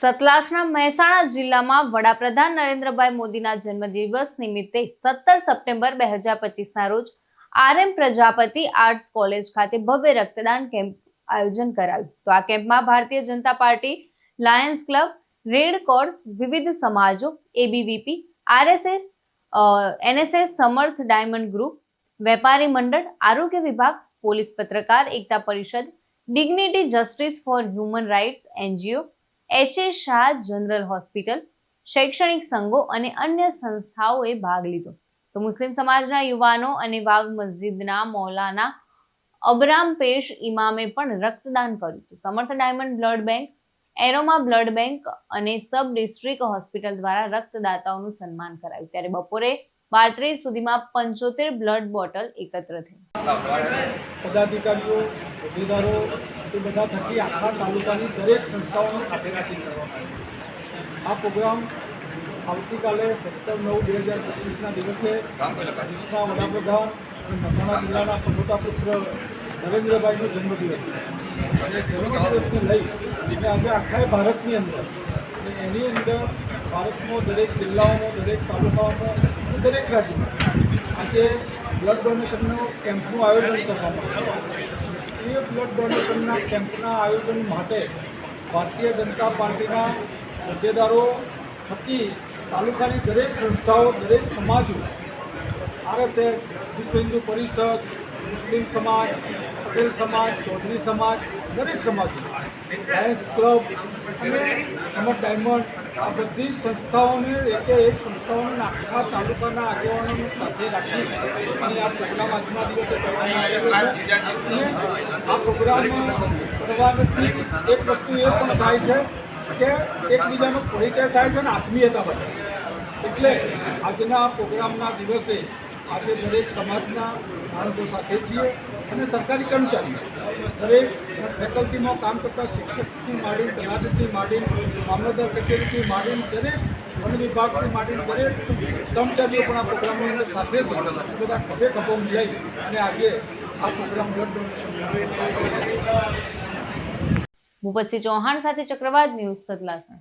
સતલાસના મહેસાણા જિલ્લામાં વડાપ્રધાન નરેન્દ્રભાઈ મોદીના જન્મદિવસ નિમિત્તે સત્તર સપ્ટેમ્બર બે હજાર પચીસના રોજ આરએમ પ્રજાપતિ આર્ટ્સ કોલેજ ખાતે ભવ્ય રક્તદાન કેમ્પ આયોજન કરાયું. તો આ કેમ્પમાં Bharatiya Janata party, Lions club, red cross, વિવિધ સમાજો, ABVP, RSS NSS, Samarth diamond group, વેપારી મંડળ, આરોગ્ય વિભાગ, પોલીસ પત્રકાર, એકતા પરિષદ, dignity justice for human rights, NGO H A Shah general hospital શૈક્ષણિક સંઘો અને અન્ય સંસ્થાઓએ ભાગ લીધો. તો મુસ્લિમ સમાજના યુવાનો અને વાવ મસ્જિદના મૌલાના અબરામ પેશ ઇમામે પણ રક્તદાન કર્યું. હતું Samarth diamond blood bank, aroma blood bank અને સબ ડિસ્ટ્રિક્ટ હોસ્પિટલ દ્વારા રક્તદાતાઓનું સન્માન કરાયું. ત્યારે બપોરે બાર ત્રીસ સુધીમાં પંચોતેર બ્લડ બોટલ એકત્ર થઈ. પદાધિકારીઓ, હોદ્દેદારો એ બધા થકી આખા તાલુકાની દરેક સંસ્થાઓનું સાથે કરવામાં આ પ્રોગ્રામ આવતીકાલે સત્તર નવ બે હજાર પચીસના દિવસે દેશના વડાપ્રધાન અને મહેસાણા જિલ્લાના પ્રમોતા પુત્ર નરેન્દ્રભાઈનો જન્મદિવસ છે. અને જન્મદિવસને લઈ અને આજે આખા ભારતની અંદર અને એની અંદર ભારતમાં દરેક જિલ્લાઓનો, દરેક તાલુકાઓમાં અને દરેક રાજ્યમાં આજે બ્લડ ડોનેશનનું કેમ્પનું આયોજન કરવામાં આવ્યું એ બ્લડ ડોનેશનના કેમ્પના આયોજન માટે ભારતીય જનતા પાર્ટીના હોદ્દેદારો થકી તાલુકાની દરેક સંસ્થાઓ, દરેક સમાજો, આરએસએસ, વિશ્વ હિન્દુ પરિષદ, મુસ્લિમ સમાજ પટેલ સમાજ, ચૌધરી સમાજ, દરેક સમાજ. લાયન્સ ક્લબ અને સમર ડાયમંડ, આ બધી સંસ્થાઓને એકે એક સંસ્થાઓને આખા તાલુકાના આગેવાનોને સાથે રાખી અને આ પ્રોગ્રામ આજના દિવસે કરવામાં આ પ્રોગ્રામ કરવાથી એક વસ્તુ એ પણ થાય છે કે એકબીજાનો પરિચય થાય છે અને આત્મીયતા બધા એટલે આજના પ્રોગ્રામના દિવસે આજે દરેક સમાજના માણસો સાથે છીએ અને સરકારી કર્મચારીઓ દરેક ફેકલ્ટીમાં કામ કરતા શિક્ષકથી માંડી તલાટીથી માંડી મામલતદાર કચેરીથી માંડી દરેક વન વિભાગથી માંડી દરેક કર્મચારીઓ પણ આ પ્રોગ્રામની સાથે જ બધા ખભે ખભો મિલાઈ અને આજે આ પ્રોગ્રામ ભૂપતસિંહ ચૌહાણ સાથે ચક્રવાત ન્યૂઝ સતલાસના.